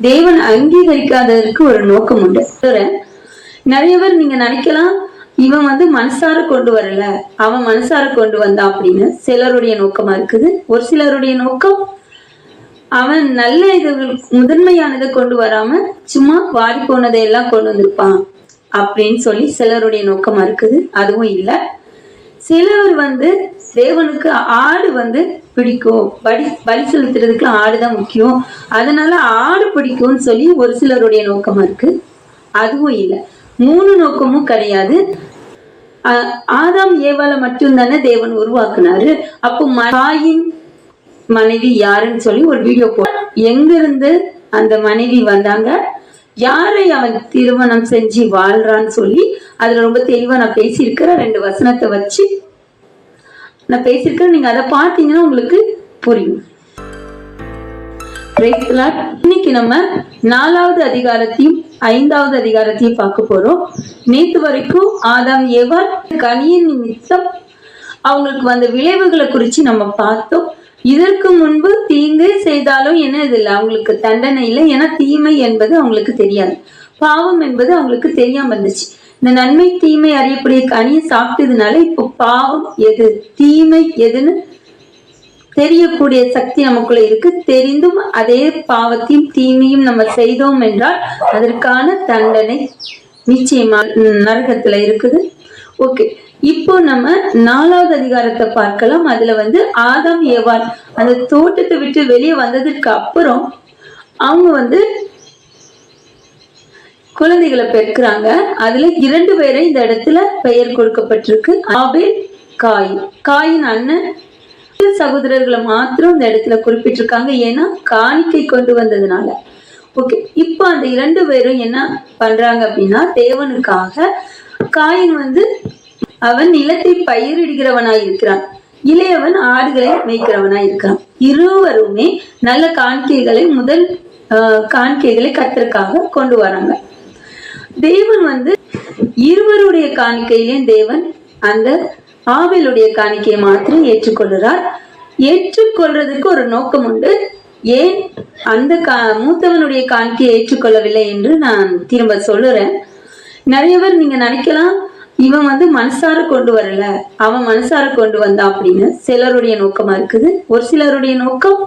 தேவன் அங்கீகரிக்காததற்கு ஒரு நோக்கம் உண்டு. சொல்றேன். நிறைய பேர் நீங்க நினைக்கலாம் இவன் வந்து மனசார கொண்டு வரல. அவன் மனசார கொண்டு வந்தான் அப்படின்னு சிலருடைய நோக்கமா இருக்குது. ஒரு சிலருடைய நோக்கம் அவன் நல்ல இது முதன்மையானதை கொண்டு வராம சும்மா வாடி போனதை எல்லாம் கொண்டு வந்திருப்பான் அப்படின்னு சொல்லி சிலருடைய நோக்கமா இருக்குது. அதுவும் இல்ல. சிலவர் வந்து தேவனுக்கு ஆடு வந்து பிடிக்கும். படி பலி செலுத்துறதுக்கு ஆடு தான் முக்கியம். அதனால ஆடு பிடிக்கும்னு சொல்லி ஒரு சிலருடைய நோக்கமா இருக்கு. அதுவும் இல்லை. மூணு நோக்கமும் கிடையாது. ஆ- ஆதாம் ஏவாளை மட்டும்தானே தேவன் உருவாக்குனாரு. அப்போ ம- தாயின் மனைவி யாருன்னு சொல்லி ஒரு வீடியோ போ எங்க இருந்து அந்த மனைவி வந்தாங்க? யாரை அவன் திருமணம் செஞ்சு வாழ்றான்னு சொல்லி அதுல ரொம்ப தெளிவா நான் பேசியிருக்கிறேன் ரெண்டு வசனத்தை வச்சு நான் பேசியிருக்கிறேன் நீங்க அதை பார்த்தீங்கன்னா உங்களுக்கு புரியும். இன்னைக்கு நம்ம நாலாவது அதிகாரத்தையும் ஐந்தாவது அதிகாரத்தையும் பார்க்க போறோம். நேத்து வரைக்கும் ஆதாம் எவர் கனியின் நிமித்தம் அவங்களுக்கு வந்த விளைவுகளை குறித்து நம்ம பார்த்தோம். இதற்கு முன்பு தீங்கு செய்தாலும் என்ன இது இல்லை அவங்களுக்கு தண்டனை இல்லை. ஏன்னா தீமை என்பது அவங்களுக்கு தெரியாது. பாவம் என்பது அவங்களுக்கு தெரியாம இருந்துச்சு. இந்த நன்மை தீமை அறியக்கூடிய கனியை சாப்பிட்டதுனால இப்போ பாவம் எது தீமை எதுன்னு தெரியக்கூடிய சக்தி நமக்குள்ள இருக்கு. தெரிந்தும் அதே பாவத்தையும் தீமையும் நம்ம செய்தோம் என்றால் அதற்கான தண்டனை நிச்சயமா நரகத்துல இருக்குது. ஓகே இப்போ நம்ம நாலாவது அதிகாரத்தை பார்க்கலாம். அதுல வந்து ஆதாம் ஏவான் அந்த தோட்டத்தை விட்டு வெளியே வந்ததுக்கு அப்புறம் அவங்க வந்து குழந்தைகளை பெற்கிறாங்க அதுல இரண்டு பேரை இந்த இடத்துல பெயர் கொடுக்கப்பட்டிருக்கு. ஆபேல் காயின் காயின் அண்ணன். சகோதரர்களை மாத்திரம் இந்த இடத்துல குறிப்பிட்டிருக்காங்க. ஏன்னா காணிக்கை கொண்டு வந்ததுனால. ஓகே இப்போ அந்த இரண்டு பேரும் என்ன பண்றாங்க அப்படின்னா தேவனுக்காக காயின் வந்து அவன் நிலத்தை பயிரிடுகிறவனாய் இருக்கிறான். இளையவன் ஆடுகளை மேய்க்கிறவனாய் இருக்கிறான். இருவருமே நல்ல காணிக்கைகளை முதல் ஆஹ், காணிக்கைகளை கத்தற்காக கொண்டு வராங்க. தேவன் வந்து இருவருடைய காணிக்கையிலையும் தேவன் அந்த ஆவிலுடைய காணிக்கையை மாத்திரம் ஏற்றுக்கொள்கிறார் ஏற்றுக்கொள்றதுக்கு ஒரு நோக்கம் உண்டு. ஏன் அந்த கா மூத்தவனுடைய காணிக்கையை ஏற்றுக்கொள்ளவில்லை என்று நான் திரும்ப சொல்லுறேன். நிறைய பேர் நீங்க நினைக்கலாம் இவன் வந்து மனசார கொண்டு வரல. அவன் மனசார கொண்டு வந்தான் அப்படின்னு சிலருடைய நோக்கமா இருக்குது. ஒரு சிலருடைய நோக்கம்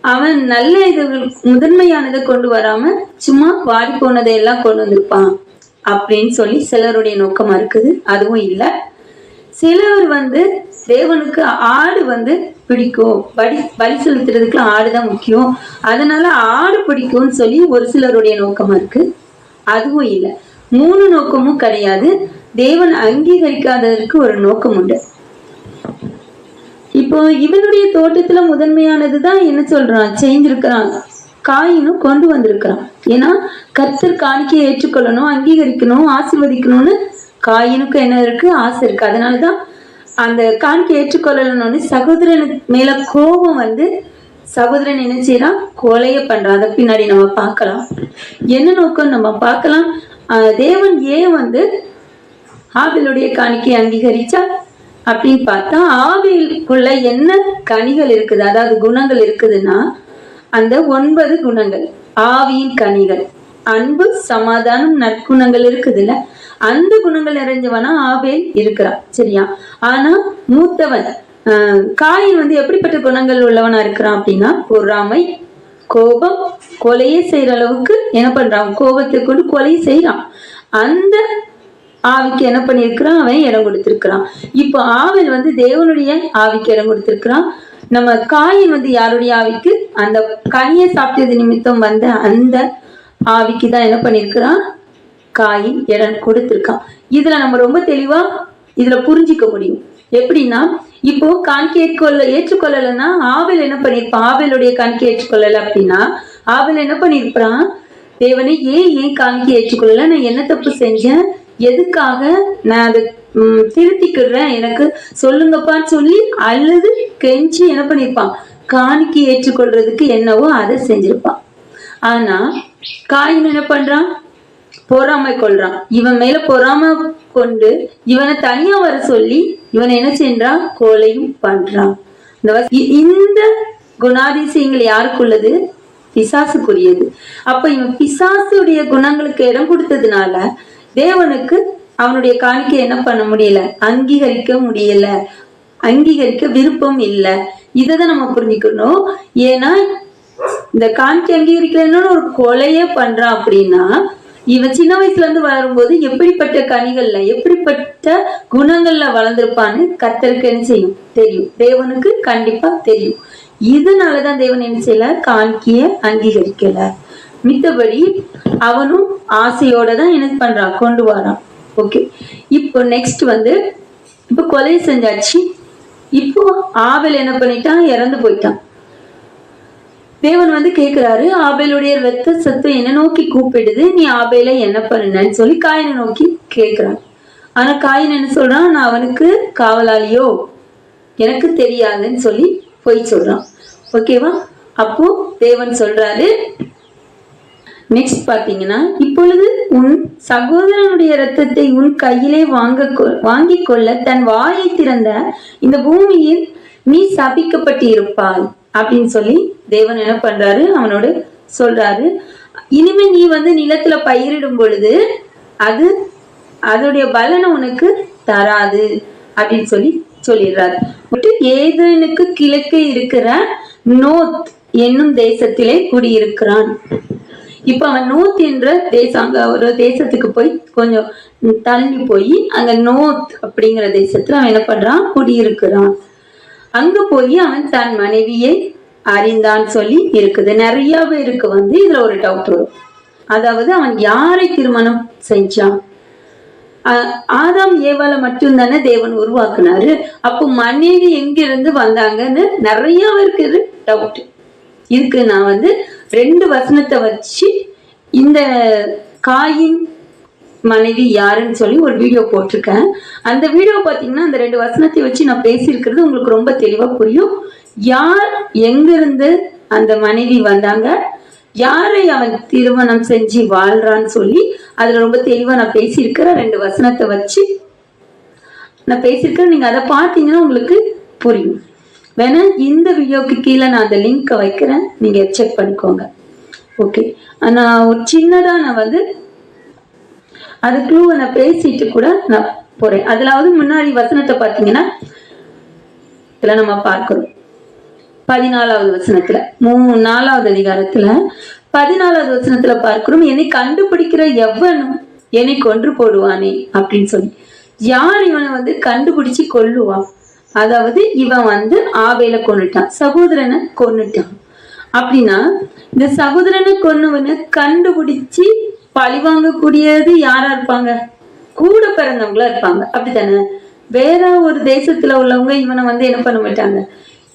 அவன் நல்ல இது முதன்மையானதை கொண்டு வராம சும்மா வாடி போனதை எல்லாம் கொண்டு வந்திருப்பான் அப்படின்னு சொல்லி சிலருடைய நோக்கமா இருக்குது. அதுவும் இல்ல. சிலர் வந்து தேவனுக்கு ஆடு வந்து பிடிக்கும். பலி பலி செலுத்துறதுக்கு ஆடுதான் முக்கியம். அதனால ஆடு பிடிக்கும்னு சொல்லி ஒரு சிலருடைய நோக்கமா இருக்கு. அதுவும் இல்லை. மூணு நோக்கமும் கிடையாது. தேவன் அங்கீகரிக்காததற்கு ஒரு நோக்கம் உண்டு. இப்போ இவனுடைய தோட்டத்துல முதன்மையானது தான் என்ன சொல்றான்? செஞ்சிருக்கிறான் காயினும் கொண்டு வந்திருக்கிறான். ஏன்னா கர்த்தர் காணிக்கையை ஏற்றுக்கொள்ளணும் அங்கீகரிக்கணும் ஆசீர்வதிக்கணும்னு காயினுக்கு என்ன இருக்கு? ஆசை இருக்கு. அதனாலதான் அந்த காணிக்கை ஏற்றுக்கொள்ளணும்னு சகோதரனுக்கு மேல கோபம் வந்து சகோதரன் என்ன செய்யறான்? கொலைய பண்றான். அதை பின்னாடி நம்ம பார்க்கலாம். என்ன நோக்கம் நம்ம பார்க்கலாம்? ஆஹ் தேவன் ஏன் வந்து ஆவிலுடைய காணிக்கை அங்கீகரிச்சா? அப்படின்னு பார்த்தா ஆவிலுக்குள்ள என்ன கனிகள் இருக்குது? அதாவது குணங்கள் இருக்குதுன்னா அந்த ஒன்பது குணங்கள். ஆவியின் கனிகள். அன்பு சமாதானம் நற்குணங்கள் இருக்குதுல்ல? அந்த குணங்கள் நிறைஞ்சவனா ஆவேல் இருக்கிறான் சரியா? ஆனா மூத்தவன் ஆஹ் காயின் வந்து எப்படிப்பட்ட குணங்கள் உள்ளவனா இருக்கிறான் அப்படின்னா பொறாமை கோபம் கொலையே செய்யற அளவுக்கு என்ன பண்றான்? கோபத்தை கொண்டு கொலை செய்யறான். அந்த ஆவிக்கு என்ன பண்ணியிருக்கிறான்? அவன் இடம் கொடுத்திருக்கிறான். இப்போ ஆவில் வந்து தேவனுடைய ஆவிக்கு இடம் கொடுத்திருக்கிறான். நம்ம காயின் வந்து யாருடைய ஆவிக்கு? அந்த கனியை சாப்பிட்டது நிமித்தம் வந்த அந்த ஆவிக்கு தான் என்ன பண்ணியிருக்கிறான்? காயின் இடம் கொடுத்திருக்கான். இதுல நம்ம ரொம்ப தெளிவா இதுல புரிஞ்சிக்க முடியும். எப்படின்னா இப்போ காணிக்கை ஏற்றுக்கொள்ள ஏற்றுக்கொள்ளலைன்னா ஆவில் என்ன பண்ணியிருப்பான்? ஆவிலுடைய கணக்கு ஏற்றுக்கொள்ளல அப்படின்னா ஆவல் என்ன பண்ணியிருப்பான் தேவனை ஏன் ஏன் காணிக்கை ஏற்றுக்கொள்ளல? நான் என்ன தப்பு செஞ்சேன்? எதுக்காக நான் அதை திருத்திக்கிடுறேன்? எனக்கு சொல்லுங்கப்பான்னு சொல்லி அல்லது கெஞ்சி என்ன பண்ணியிருப்பான் காணிக்கு ஏற்றுக்கொள்றதுக்கு என்னவோ அதை செஞ்சிருப்பான். ஆனா காயின் என்ன பண்றான்? பொறாமை கொள்றான். இவன் மேல பொறாமை கொண்டு இவனை தனியா வர சொல்லி இவன் என்ன செய்றான் கோலையும் பண்றான். இந்த இந்த குணாதிசயங்கள் யாருக்குள்ளது? பிசாசுக்குரியது. அப்ப இவன் பிசாசுடைய குணங்களுக்கு இடம் கொடுத்ததுனால தேவனுக்கு அவனுடைய காணிக்கை என்ன பண்ண முடியல? அங்கீகரிக்க முடியல. அங்கீகரிக்க விருப்பம் இல்லை. இதை தான் நம்ம புரிஞ்சுக்கணும். ஏன்னா இந்த காணிக்கை அங்கீகரிக்கலன்னு ஒரு கொலையே பண்றான் அப்படின்னா இவன் சின்ன வயசுல இருந்து வளரும்போது எப்படிப்பட்ட கனிகள்ல எப்படிப்பட்ட குணங்கள்ல வளர்ந்துருப்பான்னு கத்தருக்கு என்ன செய்யும்? தெரியும். தேவனுக்கு கண்டிப்பா தெரியும். இதனாலதான் தேவன் என்ன செய்யல? காணிக்கைய அங்கீகரிக்கல. மித்தபடி அவனும் ஆசையோட தான் என்ன பண்றான்? கொண்டு வரான். ஓகே இப்போ நெக்ஸ்ட் வந்து இப்போ கொலை செஞ்சாச்சு. இப்போ ஆவல் என்ன பண்ணிட்டான்? இறந்து போயிட்டான். தேவன் வந்து கேக்குறாரு ஆபேலுடைய ரத்த சத்தம் என்ன நோக்கி கூப்பிடுது. நீ ஆபேல என்ன பண்ணுனன்னு சொல்லி காயனை நோக்கி கேக்குறான். ஆனா காயின் என்ன சொல்றான்? நான் அவனுக்கு காவலாளியோ? எனக்கு தெரியாதுன்னு சொல்லி போய் சொல்றான். ஓகேவா அப்போ தேவன் சொல்றாரு நெக்ஸ்ட் பாத்தீங்கன்னா இப்பொழுது உன் சகோதரனுடைய ரத்தத்தை உன் கையிலே வாங்க வாங்கி கொள்ள தன் வாயை திறந்த இந்த பூமியில் நீ சபிக்கப்பட்டு இருப்பாய் அப்படின்னு சொல்லி தேவன் என்ன பண்றாரு? அவனோட சொல்றாரு. இனிமே நீ வந்து நிலத்துல பயிரிடும் பொழுது அது அதோடைய பலனை உனக்கு தராது அப்படின்னு சொல்லி சொல்லிடுறாரு. ஏதனுக்கு கிழக்கே இருக்கிற நோத் என்னும் தேசத்திலே குடியிருக்கிறான். இப்ப அவன் நூத்தின்ற தேசம் அங்க ஒரு தேசத்துக்கு போய் கொஞ்சம் தள்ளி போய் அங்க நோத் அப்படிங்கிற தேசத்துல அவன் என்ன பண்றான்? குடியிருக்கிறான். அங்க போய் அவன் தன் மனைவியை அறிந்தான் சொல்லி இருக்குது. நிறைய பேருக்கு வந்து இதுல ஒரு டவுட் வரும். அதாவது அவன் யாரை திருமணம் செஞ்சான்? ஆதாம் ஏவால மட்டும்தானே தேவன் உருவாக்குனாரு. அப்போ மனைவி எங்கிருந்து வந்தாங்கன்னு நிறைய பேருக்கு டவுட் இதுக்கு நான் வந்து ரெண்டு வசனத்தை வச்சு இந்த காயின் மனைவி யாருன்னு சொல்லி ஒரு வீடியோ போட்டிருக்கேன். அந்த வீடியோ பார்த்தீங்கன்னா அந்த ரெண்டு வசனத்தை வச்சு நான் பேசியிருக்கிறது உங்களுக்கு ரொம்ப தெளிவாக புரியும். யார் எங்கிருந்து அந்த மனைவி வந்தாங்க? யாரை அவன் திருமணம் செஞ்சு வாழ்றான்னு சொல்லி அதுல ரொம்ப தெளிவா நான் பேசியிருக்கிறேன் ரெண்டு வசனத்தை வச்சு நான் பேசியிருக்கிறேன். நீங்க அதை பார்த்தீங்கன்னா உங்களுக்கு புரியும். வேணா இந்த வீடியோக்கு கீழே நான் அந்த லிங்கை வைக்கிறேன். நீங்க செக் பண்ணிக்கோங்க. ஓகே நான் ஒரு சின்னதா நான் வந்து அது க்ளூவை நான் பேசிட்டு கூட நான் போறேன். அதுலாவது முன்னாடி வசனத்தை பார்த்தீங்கன்னா இதுல நம்ம பார்க்கிறோம். பதினாலாவது வசனத்துல மூணு நாலாவது அதிகாரத்துல பதினாலாவது வசனத்துல பார்க்கிறோம். என்னை கண்டுபிடிக்கிற எவனும் என்னை கொன்று போடுவானே அப்படின்னு சொல்லி. யார் இவனை வந்து கண்டுபிடிச்சு கொல்லுவான்? அதாவது இவன் வந்து ஆவேல கொன்னுட்டான் சகோதரனை கொண்டுட்டான் அப்படின்னா இந்த சகோதரனை கொன்னவனை கண்டுபிடிச்சு பழிவாங்கக்கூடியது யாரா இருப்பாங்க? கூட பிறந்தவங்களா இருப்பாங்க. அப்படித்தானே? வேற ஒரு தேசத்துல உள்ளவங்க இவனை வந்து என்ன பண்ண மாட்டாங்க?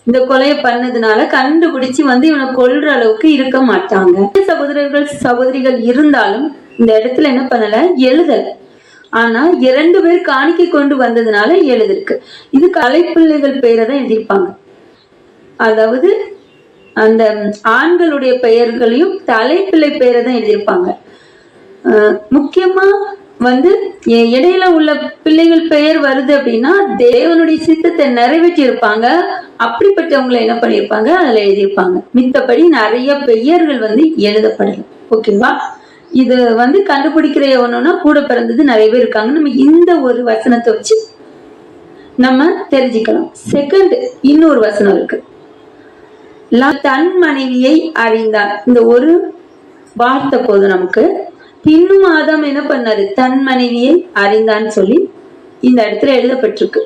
இந்த கொலையை பண்ணதுனால கண்டுபிடிச்சு வந்து இவனை கொல்ற அளவுக்கு இருக்க மாட்டாங்க. சகோதரர்கள் சகோதரிகள் இருந்தாலும் இந்த இடத்துல என்ன பண்ணல? எழுதலை. ஆனா இரண்டு பேர் காணிக்கை கொண்டு வந்ததுனால எழுதிருக்கு இது கலைப்பிள்ளைகள் பெயரை தான் எழுதியிருப்பாங்க. அதாவது அந்த ஆண்களுடைய பெயர்களையும் தலைப்பிள்ளை பெயரை தான் எழுதியிருப்பாங்க. முக்கியமா வந்து இடையில உள்ள பிள்ளைகள் பெயர் வருது அப்படின்னா தேவனுடைய சித்தத்தை நிறைவேற்றி இருப்பாங்க அப்படிப்பட்டவங்களை என்ன பண்ணியிருப்பாங்க? அதுல எழுதியிருப்பாங்க. மித்தபடி நிறைய பெயர்கள் வந்து எழுதப்படலாம் ஓகேவா? இது வந்து கண்டுபிடிக்கிற ஒண்ணுன்னா கூட பிறந்தது நிறைய பேர் இருக்காங்க. நம்ம இந்த ஒரு வசனத்தை வச்சு நம்ம தெரிஞ்சுக்கலாம். செகண்ட் இன்னொரு வசனம் இருக்கு. தன் மனைவியை அறிந்தான். இந்த ஒரு வார்த்தை போதும் நமக்கு. பின்னும் ஆதாம் என்ன பண்ணாரு? தன் மனைவியை அறிந்தான்னு சொல்லி இந்த இடத்துல எழுதப்பட்டிருக்கு.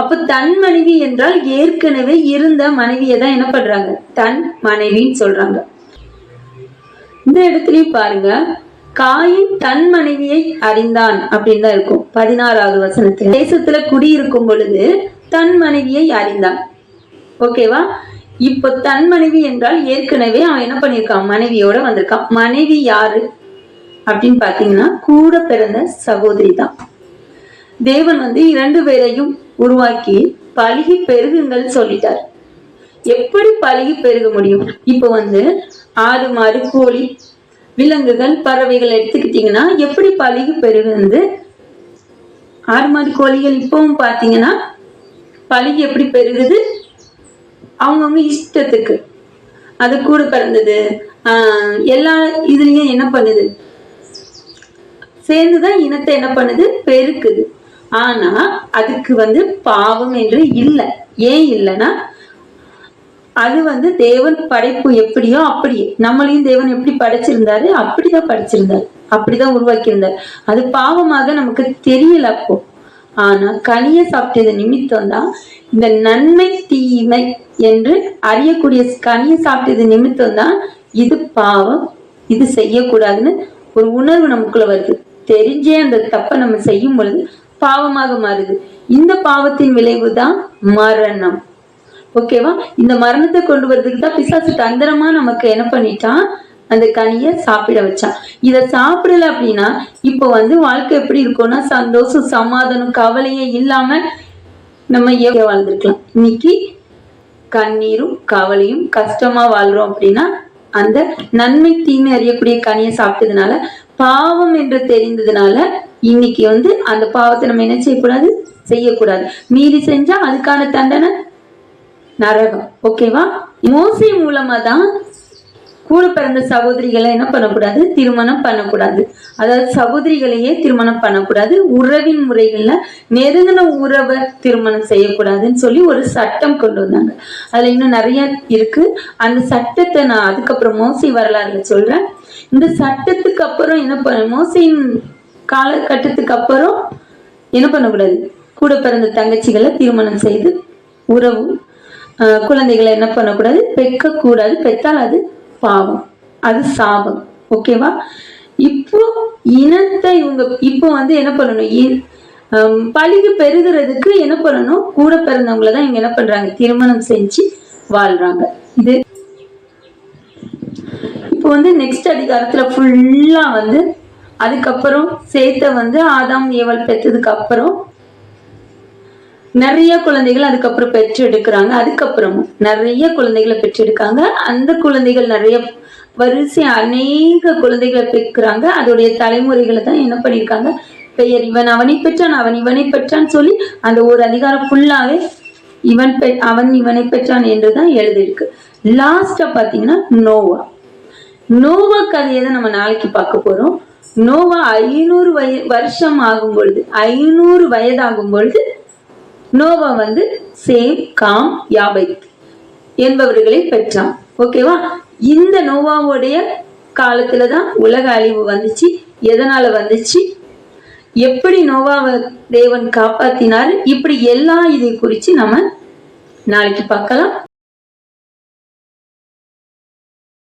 அப்ப தன் மனைவி என்றால் ஏற்கனவே இருந்த மனைவியை தான் என்ன பண்றாங்க? தன் மனைவின்னு சொல்றாங்க. இந்த இடத்துலயும் பாருங்க. காயின் தன் மனைவியை அறிந்தான் அப்படின்னு தான் இருக்கும். பதினாறாவது வசனத்துல. தேசத்துல குடியிருக்கும் பொழுது தன் மனைவியை அறிந்தான். ஓகேவா இப்போ தன் மனைவி என்றால் ஏற்கனவே அவன் என்ன பண்ணிருக்கான் மனைவியோட வந்திருக்கான். மனைவி யாரு? அப்படின்னு பாத்தீங்கன்னா கூட பிறந்த சகோதரி தான். தேவன் வந்து இரண்டு பேரையும் உருவாக்கி பழுகி பெருகுங்கள் சொல்லிட்டார். எப்படி பழுகி பெருக முடியும்? இப்போ வந்து ஆடு மாடு கோழி விலங்குகள் பறவைகள் எடுத்துக்கிட்டீங்கன்னா எப்படி பழகி பெருகுந்து ஆறு மாடு கோழிகள் இப்பவும் பார்த்தீங்கன்னா பழகி எப்படி பெருகுது அவங்கவுங்க இஷ்டத்துக்கு. அது கூட பிறந்தது. ஆஹ் எல்லா இதுலயும் என்ன பண்ணுது? சேர்ந்துதான் இனத்தை என்ன பண்ணுது? பெருக்குது. ஆனா அதுக்கு வந்து பாவம் என்று இல்லை. ஏன் இல்லைன்னா அது வந்து தேவன் படைப்பு எப்படியோ அப்படியே நம்மளையும் தேவன் எப்படி படைச்சிருந்தாரு? அப்படிதான் படைச்சிருந்தாரு. அப்படிதான் உருவாக்கியிருந்தார். அது பாவமாக நமக்கு தெரியல அப்போ. ஆனா கனிய சாப்பிட்டது நிமித்தம் தான் இந்த நன்மை தீமை என்று அறியக்கூடிய கனியை சாப்பிட்டது நிமித்தம் தான் இது பாவம் இது செய்யக்கூடாதுன்னு ஒரு உணர்வு நமக்குள்ள வருது. தெரிஞ்சே அந்த தப்பை நம்ம செய்யும் பொழுது பாவமாக மாறுது. இந்த பாவத்தின் விளைவு தான் மரணம். ஓகேவா? இந்த மரணத்தை கொண்டு வர்றதுக்கு தான் பிசாசு தந்திரமா நமக்கு என்ன பண்ணிட்டான்? அந்த கனியை சாப்பிட வச்சான். இதை சாப்பிடல அப்படின்னா இப்போ வந்து வாழ்க்கை எப்படி இருக்கும்னா சந்தோஷம் சமாதானம் கவலையே இல்லாம நம்ம இயற்கையா வாழ்ந்துருக்கலாம். இன்னைக்கு கண்ணீரும் கவலையும் கஷ்டமா வாழ்றோம் அப்படின்னா அந்த நன்மை தீமை அறியக்கூடிய கனியை சாப்பிட்டதுனால பாவம் என்று தெரிந்ததுனால இன்னைக்கு வந்து அந்த பாவத்தை நம்ம என்ன செய்யக்கூடாது? செய்யக்கூடாது. மீறி செஞ்சா அதுக்கான தண்டனை நரகம். ஓகேவா மோசை மூலமா தான் கூட பிறந்த சகோதரிகளை என்ன பண்ணக்கூடாது? திருமணம் பண்ணக்கூடாது. அதாவது சகோதரிகளையே திருமணம் பண்ணக்கூடாது. உறவின் முறைகள்ல நெருங்கின உறவை திருமணம் செய்யக்கூடாதுன்னு சொல்லி ஒரு சட்டம் கொண்டு வந்தாங்க. அதுல இன்னும் நிறைய இருக்கு. அந்த சட்டத்தை நான் அதுக்கப்புறம் மோசை வரலாறுல சொல்றேன். இந்த சட்டத்துக்கு அப்புறம் என்ன பண்ண மோசையின் காலகட்டத்துக்கு அப்புறம் என்ன பண்ணக்கூடாது? கூட பிறந்த தங்கச்சிகளை திருமணம் செய்து உறவு குழந்தைகளை என்ன பண்ணக்கூடாது? பெக்க கூடாது பெத்தால் அது பாவம். அது சாபம். ஓகேவா? இப்போ இனத்தை இவங்க இப்போ வந்து என்ன பண்ணணும்? இ- ஆம், பெருகிறதுக்கு என்ன பண்ணணும்? கூட பிறந்தவங்கள தான் இவங்க என்ன பண்றாங்க? திருமணம் செஞ்சு வாழ்றாங்க. இது இப்போ வந்து நெக்ஸ்ட் அதிகாரத்துல ஃபுல்லா வந்து அதுக்கப்புறம் சேத்த வந்து ஆதாம் ஏவல் பெற்றதுக்கு அப்புறம் நிறைய குழந்தைகள் அதுக்கப்புறம் பெற்று எடுக்கிறாங்க அதுக்கப்புறமும் நிறைய குழந்தைகளை பெற்றெடுக்காங்க அந்த குழந்தைகள் நிறைய வரிசை அநேக குழந்தைகளை பெற்கிறாங்க. அதோடைய தலைமுறைகளை தான் என்ன பண்ணியிருக்காங்க? பெயர் இவன் அவனை பெற்றான் அவன் இவனை பெற்றான் சொல்லி அந்த ஒரு அதிகாரம் ஃபுல்லாவே இவன் பெ அவன் இவனை பெற்றான் என்று தான் எழுதியிருக்கு. லாஸ்டா பாத்தீங்கன்னா நோவா. நோவா கதையை தான் நம்ம நாளைக்கு பார்க்க போறோம். நோவா ஐநூறு வய வருஷம் ஆகும் பொழுது ஐநூறு வயதாகும் பொழுது நோவா வந்து சேம் காம் யாபை என்பவர்களை பெற்றான். ஓகேவா இந்த நோவாவுடைய காலத்துல தான் உலக அழிவு வந்துச்சு. எதனால வந்துச்சு? எப்படி நோவாவை தேவன் காப்பாத்தினாரு? இப்படி எல்லா இதை குறித்து நம்ம நாளைக்கு பார்க்கலாம்.